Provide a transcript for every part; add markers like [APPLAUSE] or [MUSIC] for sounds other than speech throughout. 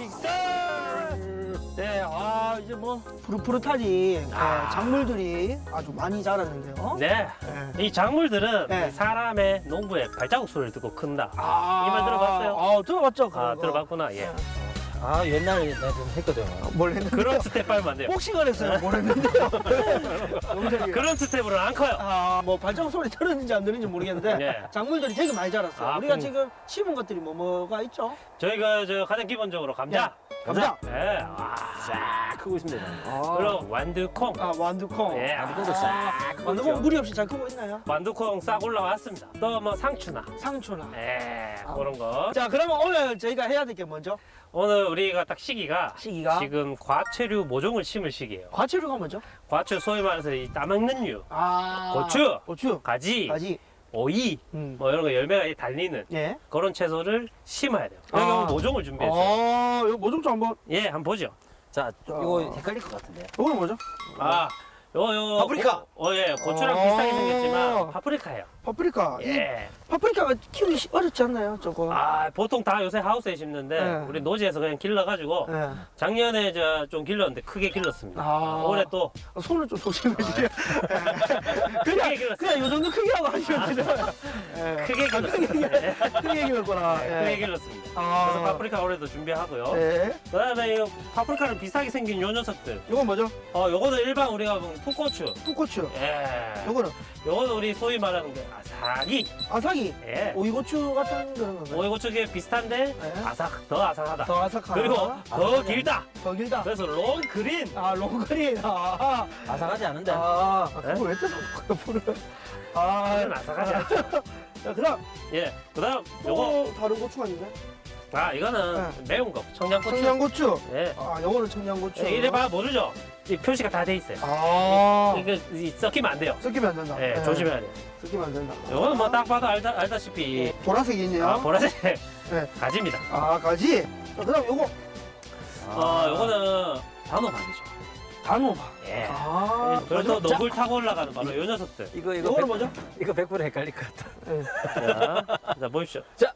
직설! 네, 아, 이제 뭐. 푸릇푸릇하니 네, 아. 작물들이 아주 많이 자랐는데요. 네. 네. 이 작물들은 네. 사람의 농부의 발자국 소리를 듣고 큰다. 아, 이 말 들어봤어요? 아, 들어봤죠. 아, 그거. 들어봤구나. 예. 아 옛날에 내가 좀 했거든. 뭘 했는데? 그런 스텝 빨면 안 돼요. 복싱을 했어요. 뭘 했는데요? [LAUGHS] 농장이. 그런 스텝으로는 안 커요. 아, 뭐 발자국 소리 들었는지 안 들었는지 모르겠는데 네. 작물들이 되게 많이 자랐어요. 아, 우리가 그럼- 지금 심은 것들이 뭐 뭐가 있죠? 저희가 저 가장 기본적으로 감자. 감자. 네. 아, 싹 크고 있습니다. 그리고 완두콩. 아, 완두콩. 예. 완두콩도 아, 싹 크고 완두콩 있죠. 무리 없이 잘 크고 있나요? 완두콩 싹 올라왔습니다. 또 뭐 상추나. 상추나. 예. 아. 그런 거. 자, 그러면 오늘 저희가 해야 될 게 먼저 오늘 우리가 딱 시기가 시기가 지금 과채류 모종을 심을 시기예요. 과채류가 뭐죠? 과채 소위 말해서 이 따먹는 류, 아, 고추, 고추, 가지, 가지. 오이 음. 뭐 이런 거 열매가 달리는 예. 그런 채소를 심어야 돼요. 여기 아. 모종을 준비했어요. 어, 이거 뭐좀 좀 한번. 예, 한번 보죠. 자 이거 헷갈릴 것 같은데. 이거는 뭐죠? 아, 요, 요. 파프리카. 고- 어, 예, 고추랑 어. 비슷하게 생겼지만 파프리카예요. 파프리카. 이 예. 파프리카가 키우기 쉬- 어렵지 않나요? 저거. 아, 보통 다 요새 하우스에 심는데 네. 우리 노지에서 그냥 길러가지고 예. 작년에 저 좀 길렀는데 크게 길렀습니다. 아. 올해 또 손을 좀 조심해주세요. 그냥, 크게 길렀어요. 그냥 요 정도 크게 하고 하시면 되잖아요. 예. 크게 아, 길렀습니다. 예. 크게 길었구나. 크게 예. 길렀습니다. 아. 그래서 파프리카 올해도 준비하고요. 예. 그다음에 이 파프리카랑 비슷하게 생긴 요 녀석들. 이건 뭐죠? 어, 요거는 일반 우리가 보는 풋고추. 풋고추. 예. 요거는 요거는 우리 소위 말하는 게 아삭이. 아삭이. 예. 오이고추 같은 그런 건가요? 오이고추게 비슷한데 예. 아삭 더 아삭하다. 더 아삭한. 그리고 더 아삭하네. 길다. 더 길다. 그래서 롱 그린. 아, 롱그린. 아, 아삭하지 않은데. 아, 아 네? 그걸 왜 뜯어 먹어요, 불을. 아, 그건 아삭하지 않죠. [LAUGHS] 자, 그다음 예. 그다음 요거 다른 고추가 있는데? 아 이거는 매운 거 청양고추. 청양고추. 예. 아, 요거는 청양고추. 예, 이래 봐 모르죠. 이 표시가 다 돼 있어요. 아, 이거 이 섞이면 안 돼요. 섞이면 안 된다. 예, 예, 조심해야 돼요. 섞이면 안 된다. 요거는 뭐 딱 봐도 알다, 알다시피 보라색이 있네요. 아, 보라색 네. 가지입니다. 아, 가지. 자, 그다음 요거 어, 요거는 단호박이죠. 단호박. 예. 아, 그래서 뭐죠? 너굴 타고 올라가는 바로 요 녀석들. 이거 이거 요거는 100 뭐죠? 이거 100% 헷갈릴 것 같다. 예. 자, 자 보십시오. 자.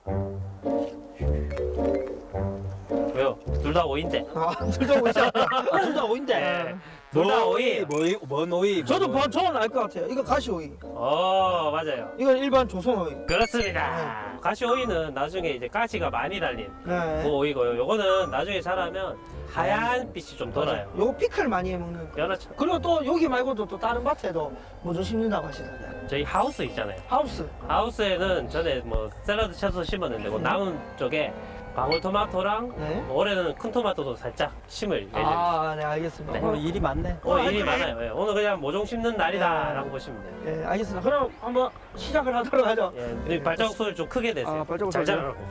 왜요? 둘 다 오인데. 아, 둘다 오이죠. [LAUGHS] 아, 둘다 오인데. 예. 둘다 오이. 뭐이 뭔 오이? 저도 오이. 저는 알 것 같아요. 이거 가시 오이. 어, 맞아요. 이건 일반 조선 오이. 그렇습니다. 가시 오이는 나중에 이제 가시가 많이 달린 네. 그 오이고요. 요거는 나중에 자라면 하얀 빛이 좀 돌아요. 요거 피클 많이 해 먹는. 그렇죠. 그리고 또 여기 말고도 또 다른 밭에도 뭐좀 심는다고 하시던데. 저희 하우스 있잖아요. 하우스. 하우스에는 전에 뭐 샐러드 채소 심었는데 그 남은 쪽에 방울토마토랑 네. 뭐 올해는 큰 토마토도 살짝 심을 예정입니다. 아, 네, 알겠습니다. 오늘 일이 많네. 오늘 아, 일이 네. 많아요. 예, 오늘 그냥 모종 심는 날이다라고 네. 보시면 돼요. 예, 알겠습니다. 그럼 한번 시작을 하도록 하죠. 예, 근데 발자국 소리 좀 크게 내세요. 아, 발자국 잘 소리요? 자라라고.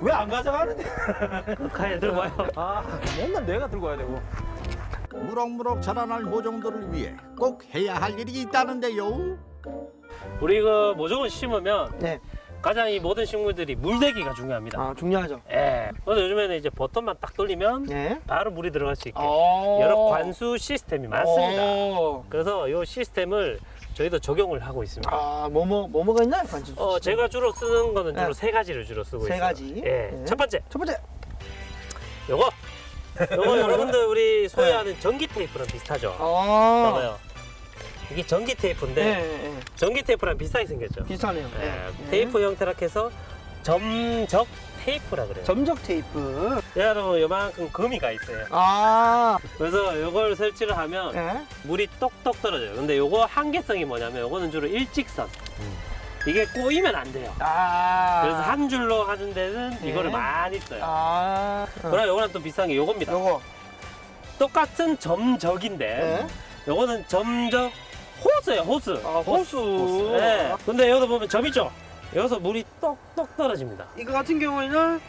왜 안 가져가는데? 가야 들고 와요. 아 맨날 내가 들고 와야 되고. 무럭무럭 자라날 모종들을 위해 꼭 해야 할 일이 있다는데요. 우리 그 모종을 심으면 네. 가장 이 모든 식물들이 물대기가 중요합니다. 아, 중요하죠. 예. 그래서 요즘에는 이제 버튼만 딱 돌리면 네. 바로 물이 들어갈 수 있게 어. 여러 관수 시스템이 많습니다. 어. 그래서 이 시스템을 저희도 적용을 하고 있습니다. 아, 뭐 뭐 뭐 뭐가 있나요, 관심? 어, 제가 주로 쓰는 거는 주로 네. 세 가지를 주로 쓰고 세 있어요. 가지. 예. 네. 첫 번째, 첫 번째. 요거. 요거 [LAUGHS] 여러분들 우리 소유하는 전기 테이프랑 비슷하죠. 아. 봐봐요. 이게 전기 테이프인데 네, 네, 네. 전기 테이프랑 비슷하게 생겼죠. 비슷하네요. 예, 네. 테이프 형태라 해서 점적 테이프라 그래요. 점적 테이프. 여러분 요만큼 금이가 있어요. 아. 그래서 요걸 설치를 하면 네. 물이 똑똑 떨어져요. 근데 요거 한계성이 뭐냐면 요거는 주로 일직선. 이게 꼬이면 안 돼요. 아. 그래서 한 줄로 하는 데는 네. 이거를 많이 써요. 아. 그럼 요거랑 또 비슷한 게 요겁니다. 요거. 똑같은 점적인데 네. 요거는 점적 호스예요, 호스. 아, 호수. 네. 근데 여기서 보면 점이죠. 여기서 물이 똑똑 떨어집니다. 이거 같은 경우에는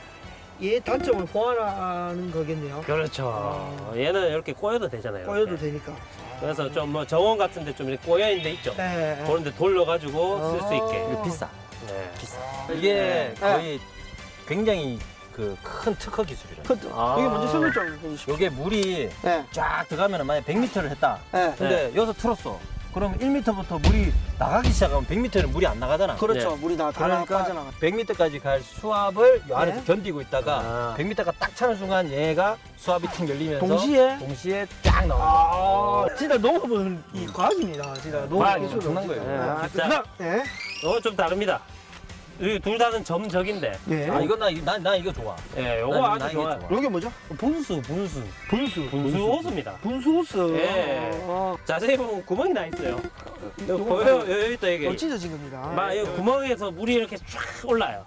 얘 단점을 보완하는 거겠네요. 그렇죠. 얘는 이렇게 꼬여도 되잖아요. 이렇게. 되니까. 그래서 좀 뭐 정원 같은 데 좀 이렇게 꼬여 있는 데 있죠. 네. 그런 데 돌려가지고 쓸 수 있게. 어. 이거 비싸. 네. 비싸. 네. 이게 거의 굉장히 그 큰 특허 기술이라. 그, 아. 여기 먼저 설명 좀 해주시죠. 요게 물이 네. 쫙 들어가면 만약 100m를 했다. 네. 근데 여기서 틀었어. 그럼 1m부터 물이 나가기 시작하면 100m는 물이 안 나가잖아. 그렇죠. 물이 다, 다 그러니까 빠져나가. 100m까지 갈 수압을 이 안에서 네. 견디고 있다가 아. 100m가 딱 차는 순간 얘가 수압이 탁 열리면서 동시에? 동시에 쫙 나오는. 아, 진짜 농업은 이 과학입니다. 진짜 농업 과학이 기술은 엄청난. 거예요. 아, 진짜. 예. 요거 좀 다릅니다. 이둘 다는 점적인데. 예. 아 이건 나, 나, 나 이거 좋아. 예, 요거 난- 난 아주 이게 좋아요. 좋아. 요게 뭐죠? 분수, 분수. 분수. 분수 호수입니다. 분수 호스. 예. 어, 자세히 보면 구멍이 나 있어요. 여기 보여요? 여기 있다, 이게. 어, 찢어진 겁니다. 막, 이 구멍에서 물이 이렇게 쫙 올라요.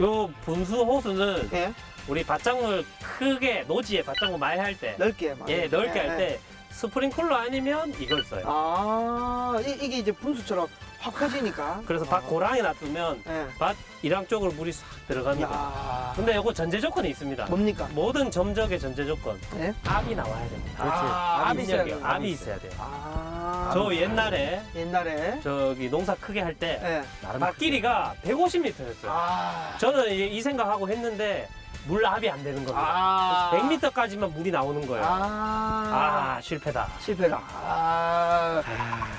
요 분수 호수는 예. 우리 밭작물 크게 노지에 밭작물 많이 할 때, 넓게. 막. 예, 넓게 예, 할때 스프링클러 아니면 이걸 써요. 아, 이, 이게 이제 분수처럼 확 퍼지니까. 그래서 밭 고랑에 놔두면 예. 밭 이랑 쪽으로 물이 싹 들어갑니다. 야. 근데 요거 전제 조건이 있습니다. 뭡니까? 모든 점적의 전제 조건, 예? 압이 나와야 됩니다. 그렇지. 아, 압이 있어야 압력이요. 돼요. 압이 있어야 돼요. 아. 저 옛날에 옛날에. 저기 농사 크게 할 때 예. 나름 밭 길이가 150m였어요. 아. 저는 이, 이 생각하고 했는데 물 압이 안 되는 겁니다. 아. 100m까지만 물이 나오는 거예요. 아, 아. 실패다. 실패다. 아.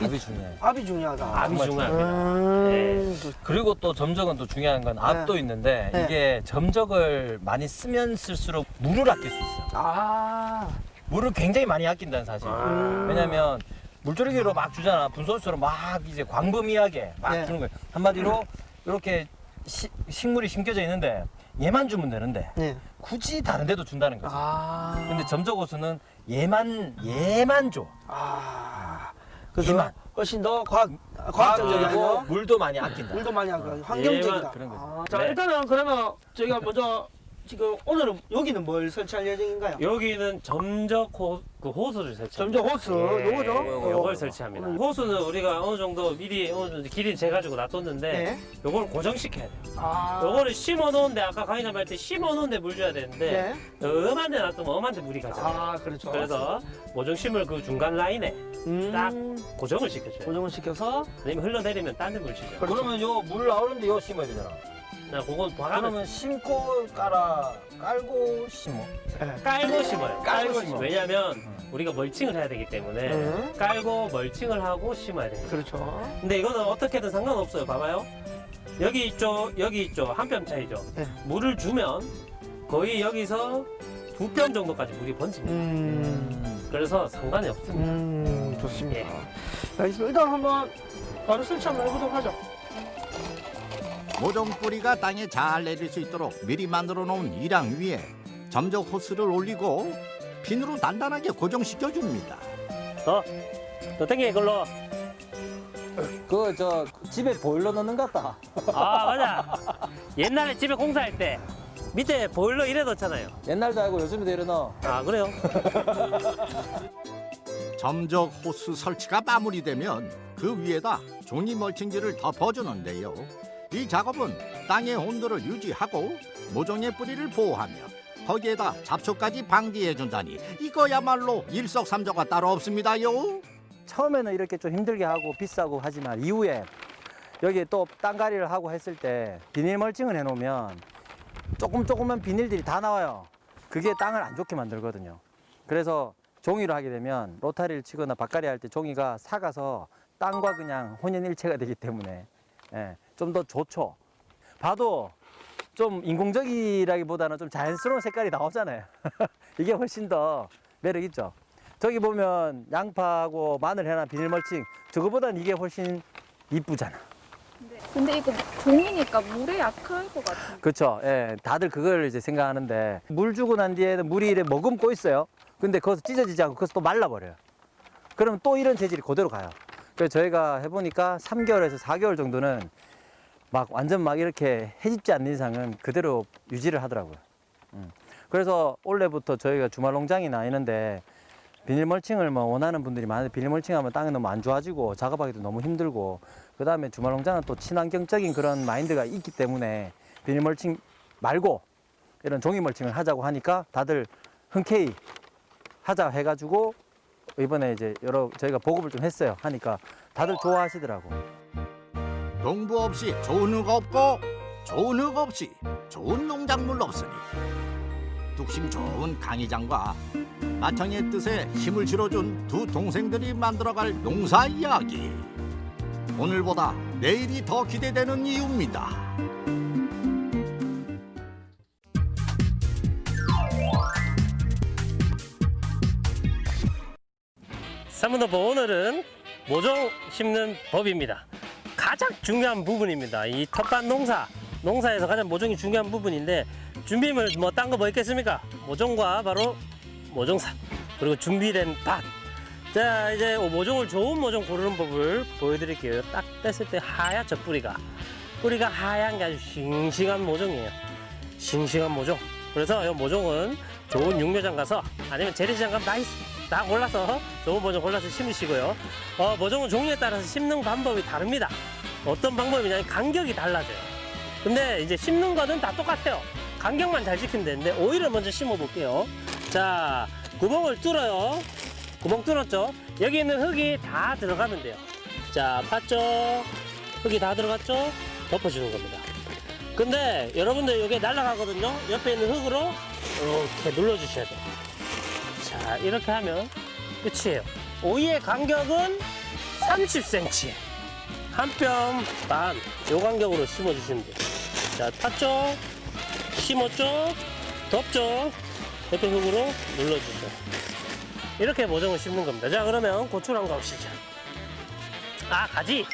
압이 중요해. 압이 중요하다. 압이 정말 중요합니다. 음. 그리고 또 점적은 또 중요한 건 압도 있는데 네. 이게 점적을 많이 쓰면 쓸수록 물을 아낄 수 있어. 아. 물을 굉장히 많이 아낀다는 사실. 아. 왜냐면 물조리기로 막 주잖아. 분소수로 막 이제 광범위하게 막 네. 주는 거예요. 한마디로 이렇게 시- 식물이 심겨져 있는데 얘만 주면 되는데 네. 굳이 다른 데도 준다는 거지. 아. 근데 점적호수는 얘만 얘만 줘. 아. 그래서 얘만. 훨씬 더 과학 과학적이고 과학적이고 물도 많이 아낀다. 물도 많이 하고 환경적이다. 얘만 그런 거지. 아. 자 네. 일단은 그러면 저희가 먼저 지금 오늘은 여기는 뭘 설치할 예정인가요? 여기는 점적 호, 그 호수를 설치합니다. 점적 호수 예, 요거죠? 요거, 요걸 어. 설치합니다. 오늘- 호수는 우리가 어느 정도 미리 어느 정도 길이 재가지고 놔뒀는데 네. 요걸 고정시켜야 돼요. 아. 요거를 심어 놓은데 아까 강의님 할때 심어 놓은데 물 줘야 되는데 네. 엄한 데 놔두면 엄한 데 물이 가잖아요. 아 그렇죠. 그래서 모종심을 그 중간 라인에 음, 딱 고정을 시켜줘요. 고정을 시켜서 아니면 흘러내리면 딴 데 물 치죠. 그렇죠. 그러면 요 물 나오는데 요 심어야 되잖아. 나 그건 봐가면서 그러면 심고 깔아 깔고 심어. 네. 깔고 심어요. 깔고 심어. 왜냐면 우리가 멀칭을 해야 되기 때문에 음. 깔고 멀칭을 하고 심어야 됩니다. 그렇죠. 근데 이거는 어떻게든 상관없어요. 봐봐요. 여기 있죠, 여기 있죠. 한 뼘 차이죠. 네. 물을 주면 거의 여기서 두 뼘 정도까지 물이 번집니다. 음. 그래서 상관이 없습니다. 음 좋습니다. 예. 알겠습니다. 일단 한번 바로 설치 한번 해보도록 하죠. 모종 뿌리가 땅에 잘 내릴 수 있도록 미리 만들어 놓은 이랑 위에 점적 호스를 올리고 핀으로 단단하게 고정시켜 줍니다. 더, 더 땡겨 이걸로. 그 저 집에 보일러 넣는 것 같다. 아 맞아. 옛날에 집에 공사할 때 밑에 보일러 이래 넣잖아요. 옛날도 알고 요즘에도 이러 넣어. 아 그래요? [LAUGHS] 점적 호스 설치가 마무리되면 그 위에다 종이 멀칭지를 덮어주는데요. 이 작업은 땅의 온도를 유지하고 모종의 뿌리를 보호하며 거기에다 잡초까지 방지해 준다니 이거야말로 일석삼조가 따로 없습니다요. 처음에는 이렇게 좀 힘들게 하고 비싸고 하지만 이후에 여기 또 땅가리를 하고 했을 때 비닐 멀칭을 해놓으면 조금 조금만 비닐들이 다 나와요. 그게 땅을 안 좋게 만들거든요. 그래서 종이로 하게 되면 로타리를 치거나 밭가리 할때 종이가 삭아서 땅과 그냥 혼연일체가 되기 때문에 예, 좀 더 좋죠. 봐도 좀 인공적이라기보다는 좀 자연스러운 색깔이 나오잖아요. [LAUGHS] 이게 훨씬 더 매력 있죠. 저기 보면 양파하고 마늘 해놔 비닐 멀칭 저거보단 이게 훨씬 이쁘잖아. 근데 이거 종이니까 물에 약할 것 같은데. 그렇죠. 예, 다들 그걸 이제 생각하는데 물 주고 난 뒤에는 물이 이래 머금고 있어요. 근데 거기서 찢어지지 않고 거기서 또 말라버려요. 그러면 또 이런 재질이 그대로 가요. 그래서 저희가 해보니까 3개월에서 4개월 정도는 막 완전 막 이렇게 해집지 않는 이상은 그대로 유지를 하더라고요. 음. 그래서 올해부터 저희가 주말 농장이나 이런데 비닐 멀칭을 뭐 원하는 분들이 많은데 비닐 멀칭하면 땅이 너무 안 좋아지고 작업하기도 너무 힘들고 그 다음에 주말 농장은 또 친환경적인 그런 마인드가 있기 때문에 비닐 멀칭 말고 이런 종이 멀칭을 하자고 하니까 다들 흔쾌히 하자 해가지고 이번에 이제 여러 저희가 보급을 좀 했어요 하니까 다들 좋아하시더라고. 농부 없이 좋은 흙 없고 좋은 흙 없이 좋은 농작물 없으니 뚝심 좋은 강의장과 마청의 뜻에 힘을 실어준 두 동생들이 만들어갈 농사 이야기. 오늘보다 내일이 더 기대되는 이유입니다. 삼문더보 오늘은 모종 심는 법입니다. 가장 중요한 부분입니다. 이 텃밭 농사, 농사에서 가장 모종이 중요한 부분인데 준비물 뭐 딴 거 뭐 있겠습니까? 모종과 바로 모종사 그리고 준비된 밭. 자 이제 모종을 좋은 모종 고르는 법을 보여드릴게요. 딱 뗐을 때 하얗죠 뿌리가. 뿌리가 하얀 게 아주 싱싱한 모종이에요. 싱싱한 모종. 그래서 이 모종은 좋은 육묘장 가서 아니면 재래시장 가면 다, 있, 다 골라서 좋은 모종 골라서 심으시고요. 어, 모종은 종류에 따라서 심는 방법이 다릅니다. 어떤 방법이냐면 간격이 달라져요. 근데 이제 심는 거는 다 똑같아요. 간격만 잘 지키면 되는데 오이를 먼저 심어 볼게요. 자, 구멍을 뚫어요. 구멍 뚫었죠? 여기 있는 흙이 다 들어가면 돼요. 자, 봤죠? 흙이 다 들어갔죠? 덮어주는 겁니다. 근데 여러분들 이게 날아가거든요. 옆에 있는 흙으로 이렇게 눌러주셔야 돼요. 자, 이렇게 하면 끝이에요. 오이의 간격은 30cm. 한뼘 반. 요 간격으로 심어주시면 돼요. 자, 탔죠? 심었죠? 덮죠? 옆에 흙으로 눌러주죠. 이렇게 모종을 심는 겁니다. 자, 그러면 고추를 한번 가보시죠. 아, 가지.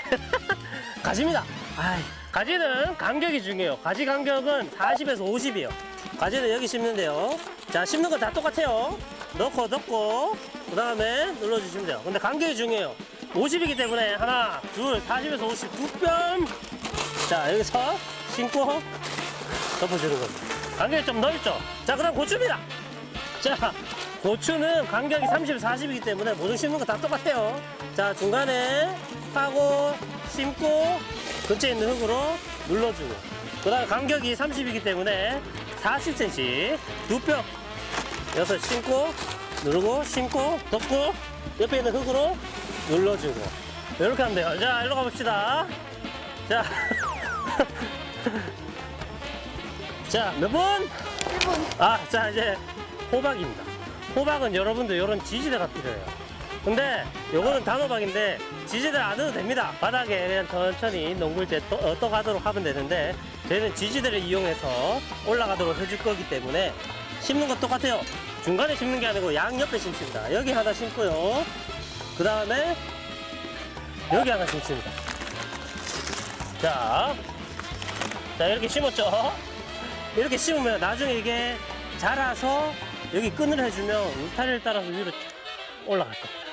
[LAUGHS] 가지입니다. 아이, 가지는 간격이 중요해요. 가지 간격은 40에서 50이에요. 가지는 여기 심는데요. 자, 심는 건 다 똑같아요. 넣고 넣고 그 다음에 눌러주시면 돼요. 근데 간격이 중요해요. 50이기 때문에 하나, 둘, 40에서 50, 두 뼘. 자, 여기서 심고 덮어주는 겁니다. 간격이 좀 넓죠? 자, 그럼 고추입니다. 자, 고추는 간격이 30, 40이기 때문에 모종 심는 거 다 똑같아요. 자, 중간에 하고 심고 근처에 있는 흙으로 눌러주고 그 다음에 간격이 30이기 때문에 40cm 두뼘 여기서 심고 누르고 심고 덮고 옆에 있는 흙으로 눌러주고 이렇게 하면 돼요. 자, 일로 가봅시다. 자, [LAUGHS] 자, 몇 분? 1분. 아, 자, 이제 호박입니다. 호박은 여러분들 이런 지지대가 필요해요. 근데 요거는 단호박인데 지지대 안 해도 됩니다. 바닥에 그냥 천천히 농굴제 떠, 어, 떠가도록 하면 되는데 저희는 지지대를 이용해서 올라가도록 해줄 거기 때문에 심는 것 똑같아요. 중간에 심는 게 아니고 양옆에 심습니다. 여기 하나 심고요. 그 다음에 여기 하나 심습니다. 자, 자 이렇게 심었죠? 이렇게 심으면 나중에 이게 자라서 여기 끈을 해주면 울타리를 따라서 위로 쭉 올라갈 겁니다.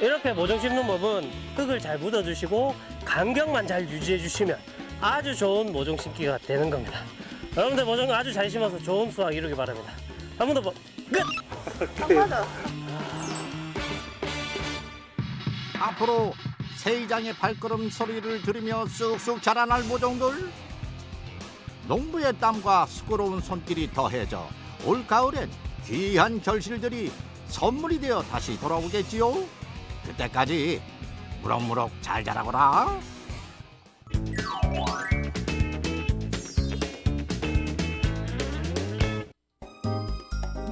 이렇게 모종 심는 법은 흙을 잘 묻어주시고 간격만 잘 유지해 주시면 아주 좋은 모종 심기가 되는 겁니다. 여러분들 모종 아주 잘 심어서 좋은 수확 이루기 바랍니다. 한 번더 뭐, 끝! 한 번 더 앞으로 세이장의 발걸음 소리를 들으며 쑥쑥 자라날 모종들 농부의 땀과 수고로운 손길이 더해져 올 가을엔 귀한 결실들이 선물이 되어 다시 돌아오겠지요 그때까지 무럭무럭 잘 자라거라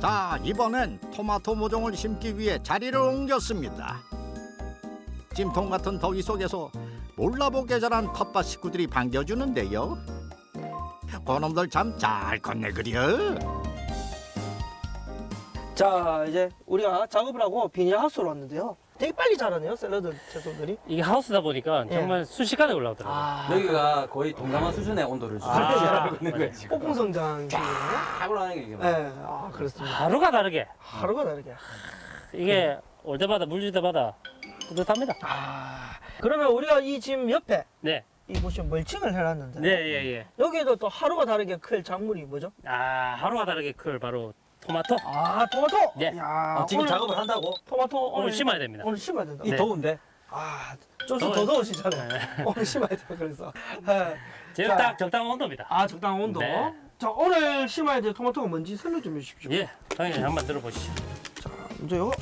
자 이번엔 토마토 모종을 심기 위해 자리를 옮겼습니다 찜통 같은 더위 속에서 몰라보게 자란 텃밭 식구들이 반겨주는데요. 그놈들 참 잘 컸네 그려. 자 이제 우리가 작업을 하고 비닐 하우스로 왔는데요. 되게 빨리 자라네요 샐러드 채소들이. 이게 하우스다 보니까 예. 정말 순식간에 올라오더라고요. 아 여기가 거의 동남아 수준의 온도를 아, 유지하고 있는 거예요 지금. 폭풍 성장. 쫙 올라가는 게 이게 네, 아 그렇습니다. 하루가 다르게 하루가 다르게. 이게 올 때마다 물 줄 때마다 뿌듯합니다. 아 그러면 우리가 이 지금 옆에 네, 이 보시면 멀칭을 해놨는데 네, 예, 예. 여기에도 또 하루가 다르게 클 작물이 뭐죠? 아, 하루가 다르게 클 바로 토마토. 아 토마토. 네. 야, 아, 지금 오늘 작업을 한다고? 토마토 오늘 심어야 됩니다. 오늘 심어야 된다. 이 네. 더운데? 아, 좀더 더워요. 더우시잖아요. 네. [LAUGHS] 오늘 심어야 돼요. 그래서. 네. 지금 자. 딱 적당한 온도입니다. 아, 적당한 온도. 네. 자, 오늘 심어야 될 토마토가 뭔지 설명 좀 해주십시오. 예, 당연히 한번 들어보시죠. 자, 먼저 요거.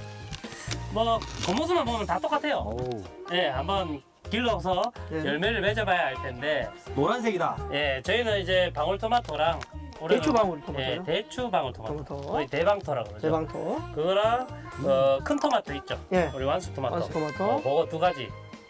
뭐 겉모습만 보면 다 똑같아요. 오. 예, 한번 길러서 네. 열매를 맺어봐야 할 텐데, 노란색이다. 예, 저희는 이제 방울토마토랑 대추 방울 토마토요? 예, 대추 방울 토마토. 토마토. 거의 대방토라고 그러죠. 대방토. 그거랑 어, 큰 토마토 있죠. 예. 우리 완숙 토마토. 완숙 토마토. 어, 그거 두 가지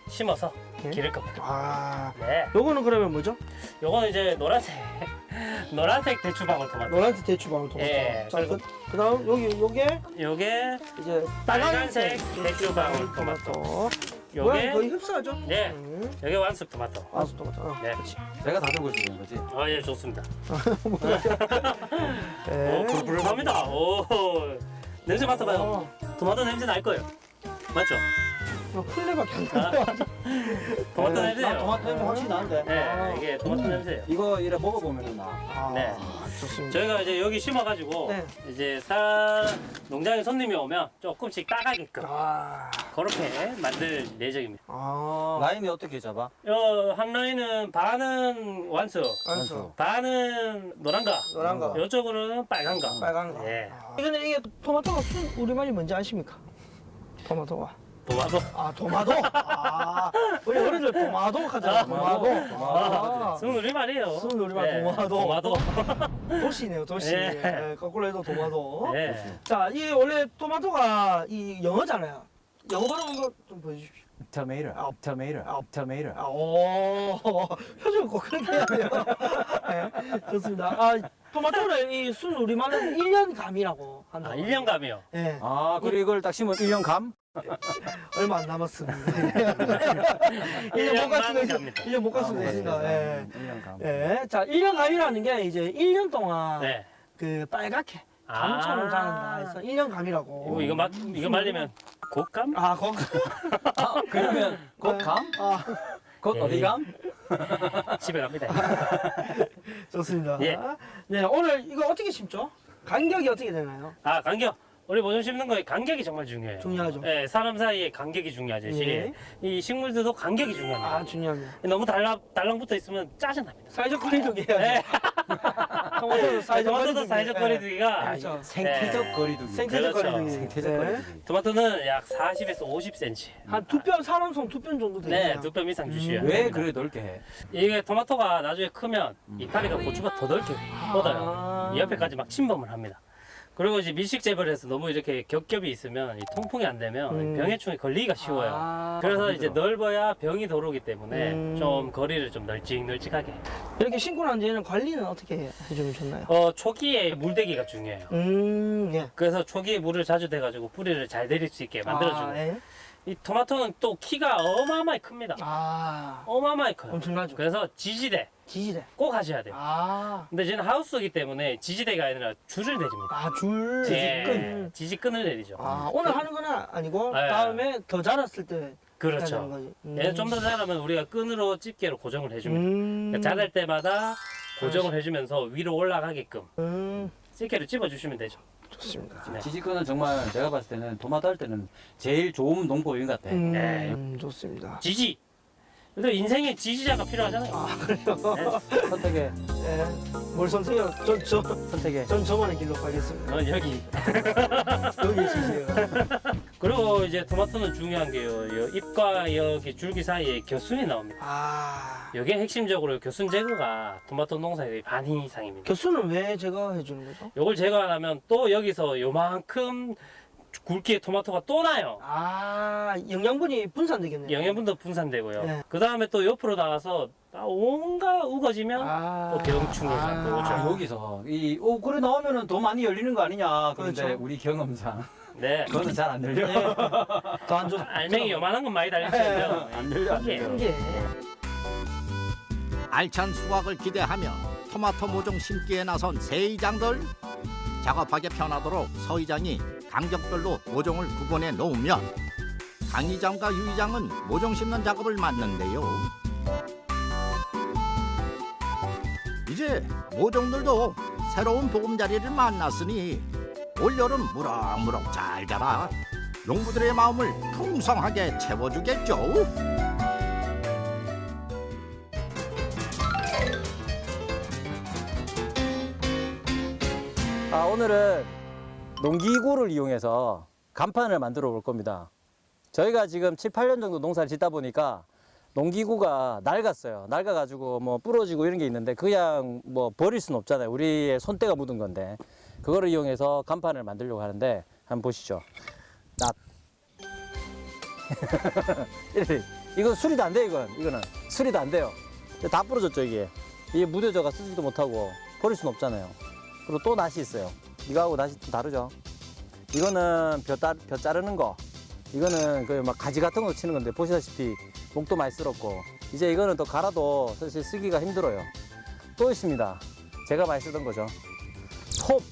심어서 예. 기를 겁니다. 아, 네. 요거는 그러면 뭐죠? 요거는 이제 노란색 [LAUGHS] 노란색 대추 방울 토마토. 노란색 대추 방울 토마토. 예, 자, 그리고- 그, 그다음 여기 요게 요게 이제 빨간색 빨간색 대추 방울 토마토. 모양 요게 거의 흡사하죠? 네. 음. 요게 완숙 토마토. 완숙 토마토. 어. 네. 내가 다 들고 있는 거지. 아, 예, 좋습니다. 예. [LAUGHS] 오, 부르부르합니다. 오. 냄새 맡아봐요. 어, 토마토 냄새 날 거예요. 맞죠? 아, 나요. 토마토 네, 냄새예요. 토마토 냄새 확실히 나는데. 네, 이게 토마토 냄새예요. 이거 이래 먹어보면 나. 아, 네. 좋습니다. 저희가 이제 여기 심어가지고 네. 이제 사 농장에 손님이 오면 조금씩 따가게끔 아, 그렇게 만들 예정입니다. 아, 라인이 어떻게 잡아? 요한 라인은 반은 완숙, 완숙. 반은 노란가, 노란 거. 요쪽으로는 빨간가. 빨간 거. 예. 아. 근데 이게 토마토가 순 우리말이 뭔지 아십니까? 토마토가. 도마도. 아, 토마토. 아, 우리 어른들 토마토 하잖아. 토마토. 아, 순 우리말이에요. 순 우리말 도마도. 도마도. [LAUGHS] 도시네요, 도시. 예. 예, 거꾸로 해도 토마토. 예. 자, 이 원래 토마토가 이 영어잖아요. 영어 발음 이거 좀 보여주십시오. 아. 토마토, 토마토. 아, 오, [LAUGHS] 표정 꼭 그렇게 해야 돼요. 네, 좋습니다. 아, 토마토를 이순 우리말은 1년 감이라고 한다. 아, 1년 감이요. 예, 아, 그리고 이걸 딱 심으면 1년 감? [LAUGHS] 얼마 안 남았습니다. [LAUGHS] 1년 못 갈 수도. 갑니다. 1년 못 갈 수도 있습니다. 예. 1년 감. 예, 자, 1년 감이라는 게 이제 1년 동안 네. 그 빨갛게 아. 감처럼 자란다 해서 1년 감이라고. 이거 이거 말 이거 말리면 곶감? 아, 거 [LAUGHS] 아, 그러면 곧 감? 아, 곧 예. 어디 감? 집에 갑니다. 좋습니다. 예. 네, 오늘 이거 어떻게 심죠? 간격이 어떻게 되나요? 아 간격. 우리 모종 심는 거에 간격이 정말 중요해요. 중요하죠. 예, 사람 사이에 간격이 중요하죠. 예. 이 식물들도 간격이 중요합니다. 아, 중요합니다. 너무 달랑 달랑 붙어 있으면 짜증납니다. 사회적 거리두기 해야죠. 예. 토마토도 사회적 토마토도 거리두기. 사회적 예. 거리두기가 그렇죠. 생태적 네. 거리두기. 생태적 그렇죠. 거리두기. 생태적 네. 거리두기. 토마토는 약 40에서 50cm. 한두 뼘, 사람 손 두 뼘 정도 되네요. 네, 두 뼘 이상 주셔야 음. 왜 됩니다. 그래 넓게 해? 이게 토마토가 나중에 크면 이파리가 고추가 더 넓게 뻗어요. 아. 이 옆에까지 막 침범을 합니다. 그리고 이제 밀식 재배를 해서 너무 이렇게 겹겹이 있으면 이 통풍이 안 되면 음. 병해충이 걸리기가 쉬워요. 아. 그래서 이제 넓어야 병이 들어오기 때문에 음. 좀 거리를 좀 널찍널찍하게. 이렇게 신고 난 뒤에는 관리는 어떻게 해주면 좋나요? 어 초기에 물대기가 중요해요. 음, 예. 그래서 초기에 물을 자주 대가지고 뿌리를 잘 내릴 수 있게 만들어주는. 아, 예. 이 토마토는 또 키가 어마어마하게 큽니다. 아, 어마어마하게 커요. 엄청나죠. 그래서 지지대 지지대. 꼭 하셔야 돼요. 아, 근데 저는 하우스이기 때문에 지지대가 아니라 줄을 내립니다. 아, 줄. 예, 끈. 지지끈을 내리죠. 아, 오늘 하는 건 아니고 네. 다음에 더 자랐을 때 해야 되는 그렇죠. 거지. 음. 얘는 좀더 자라면 우리가 끈으로 집게로 고정을 해줍니다. 음. 그러니까 자랄 때마다 고정을 해주면서 위로 올라가게끔 음, 집게로 집어주시면 되죠. 좋습니다. 네. 지지권은 정말 제가 봤을 때는 토마토 할 때는 제일 좋은 농법인 것 같아. 음, 네. 음, 좋습니다. 지지. 근데 인생에 지지자가 필요하잖아요. 아, 그래요? 네. 선택해, 예. 뭘 선택해요? 전, 저, 선택해. 전 저만의 길로 가겠습니다. 넌 여기. [LAUGHS] 여기 지지예요. [LAUGHS] 그리고 이제 토마토는 중요한 게요. 요 잎과 여기 줄기 사이에 겨순이 나옵니다. 아, 여기 핵심적으로 교순 제거가 토마토 농사의 반 이상입니다. 교수는 왜 제가 해주는 거죠? 요걸 제거 안 하면 또 여기서 요만큼 굵기의 토마토가 또 나요. 아, 영양분이 분산되겠네요. 영양분도 분산되고요. 네. 그 다음에 또 옆으로 나가서 다 온갖 우거지면 아, 또 병충해가 아. 또 오죠. 아, 여기서 이 오, 그래 나오면은 더 많이 열리는 거 아니냐. 그런데 그렇죠. 우리 경험상 네. 그거는 잘안 열려. 네. [LAUGHS] 더안 좋. 알맹이 요만한 건 많이 달리시죠. 안 열려, 안 열려. 큰 게. 알찬 수확을 기대하며 토마토 모종 심기에 나선 새 이장들 작업하기 편하도록 서 이장이 간격별로 모종을 구분해 놓으면 강 이장과 유 이장은 모종 심는 작업을 맡는데요. 이제 모종들도 새로운 보금자리를 만났으니 올여름 무럭무럭 잘 자라 농부들의 마음을 풍성하게 채워주겠죠. 아, 오늘은 농기구를 이용해서 간판을 만들어 볼 겁니다. 저희가 지금 7, 8년 정도 농사를 짓다 보니까 농기구가 낡았어요. 낡아가지고 뭐 부러지고 이런 게 있는데 그냥 뭐 버릴 수는 없잖아요. 우리의 손때가 묻은 건데 그거를 이용해서 간판을 만들려고 하는데 한번 보시죠. 납. [LAUGHS] 이건 수리도 안 돼, 이건. 이거는. 수리도 안 돼요. 다 부러졌죠, 이게. 이게 무뎌져가 쓰지도 못하고 버릴 수는 없잖아요. 그리고 또 낫이 있어요. 이거하고 낫이 좀 다르죠. 이거는 벼, 따, 벼 자르는 거. 이거는 그 막 가지 같은 거 치는 건데 보시다시피 목도 많이 쓸었고 이제 이거는 또 갈아도 사실 쓰기가 힘들어요. 또 있습니다. 제가 많이 쓰던 거죠. 톱.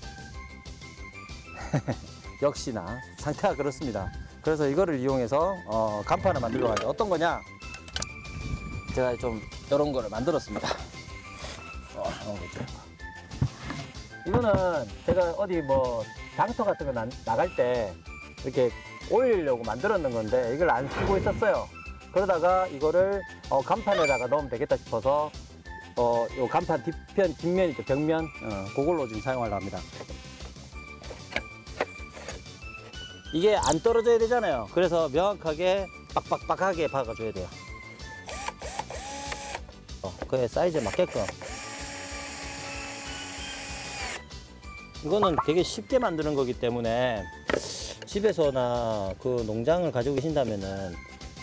[LAUGHS] 역시나 상태가 그렇습니다. 그래서 이거를 이용해서 어, 간판을 만들려고 하는데 어떤 거냐? 제가 좀 이런 거를 만들었습니다. [LAUGHS] 어. 이거는 제가 어디 뭐 장터 같은 거 나, 나갈 때 이렇게 올리려고 만들었는 건데 이걸 안 쓰고 있었어요. 그러다가 이거를 어, 간판에다가 넣으면 되겠다 싶어서 어, 요 간판 뒷편, 뒷면 있죠, 벽면 어, 그걸로 지금 사용하려고 합니다. 이게 안 떨어져야 되잖아요. 그래서 명확하게 빡빡빡하게 박아줘야 돼요. 어, 그의 사이즈에 맞게끔. 이거는 되게 쉽게 만드는 거기 때문에 집에서나 그 농장을 가지고 계신다면은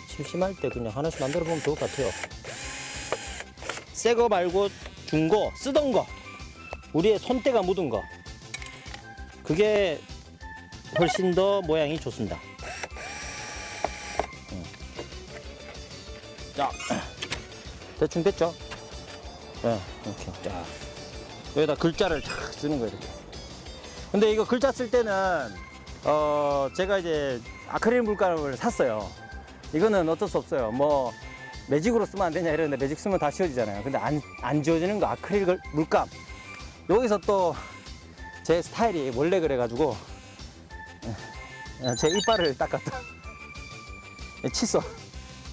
심심할 때 그냥 하나씩 만들어 보면 좋을 것 같아요. 새 거 말고 중고 쓰던 거 우리의 손때가 묻은 거 그게 훨씬 더 모양이 좋습니다. 음. 자, 대충 됐죠? 네, 이렇게 자 여기다 글자를 탁 쓰는 거예요. 이렇게. 근데 이거 글자 쓸 때는 어 제가 이제 아크릴 물감을 샀어요. 이거는 어쩔 수 없어요. 뭐 매직으로 쓰면 안 되냐 이러는데 매직 쓰면 다 지워지잖아요. 근데 안, 안 지워지는 거 아크릴 글- 물감. 여기서 또 제 스타일이 원래 그래가지고 예, 제 이빨을 닦았다. 예, 칫솔.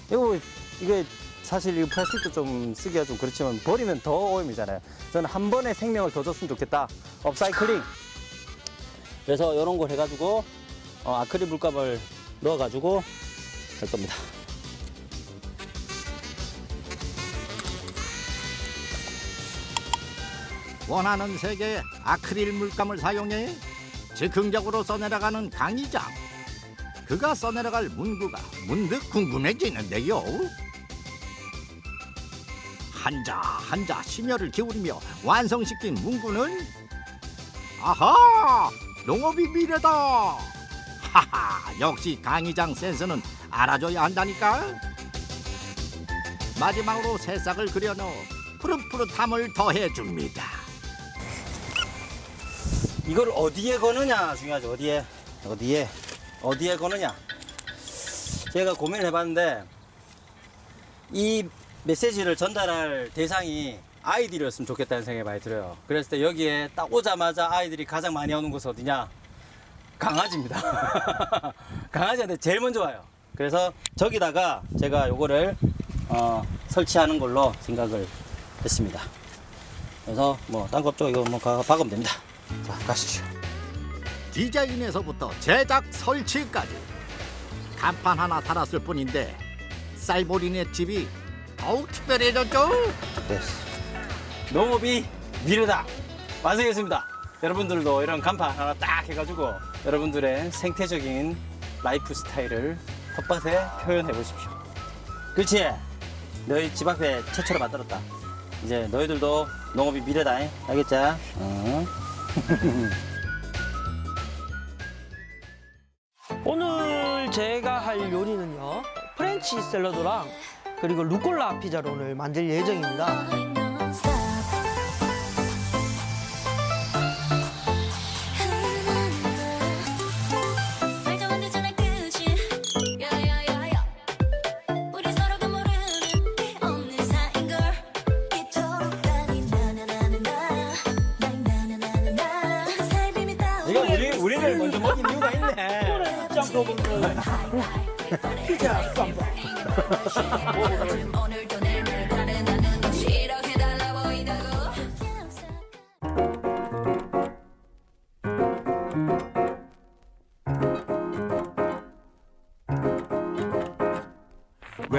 이거 이게 사실 이 플라스틱도 좀 쓰기가 좀 그렇지만 버리면 더 오염이잖아요. 저는 한 번에 생명을 더 줬으면 좋겠다. 업사이클링. 그래서 이런 걸 해가지고 어, 아크릴 물감을 넣어가지고 할 겁니다. 원하는 색의 아크릴 물감을 사용해 즉흥적으로 써내려가는 강의장. 그가 써내려갈 문구가 문득 궁금해지는데요. 한자 한자 심혈을 기울이며 완성시킨 문구는 아하 농업이 미래다. 하하 역시 강의장 센스는 알아줘야 한다니까. 마지막으로 새싹을 그려 넣어 푸릇푸릇함을 더해줍니다. 이걸 어디에 거느냐 중요하죠. 어디에 어디에 어디에 거느냐. 제가 고민을 해봤는데 이 메시지를 전달할 대상이 아이들이었으면 좋겠다는 생각이 많이 들어요. 그랬을 때 여기에 딱 오자마자 아이들이 가장 많이 오는 곳은 어디냐? 강아지입니다. [LAUGHS] 강아지한테 제일 먼저 와요. 그래서 저기다가 제가 요거를 어, 설치하는 걸로 생각을 했습니다. 그래서 뭐 딴 거 없죠? 이거 뭐 가- 박으면 됩니다. 자, 가시죠. 디자인에서부터 제작 설치까지 간판 하나 달았을 뿐인데 쌀보리네 집이 더욱 특별해졌죠. 됐어. 농업이 미래다. 완성했습니다. 여러분들도 이런 간판 하나 딱 해가지고 여러분들의 생태적인 라이프 스타일을 텃밭에 표현해 보십시오. 그렇지? 너희 집 앞에 최초로 만들었다. 이제 너희들도 농업이 미래다. 알겠지? 응. [LAUGHS] 오늘 제가 할 요리는요 프렌치 샐러드랑 그리고 루꼴라 피자를 오늘 만들 예정입니다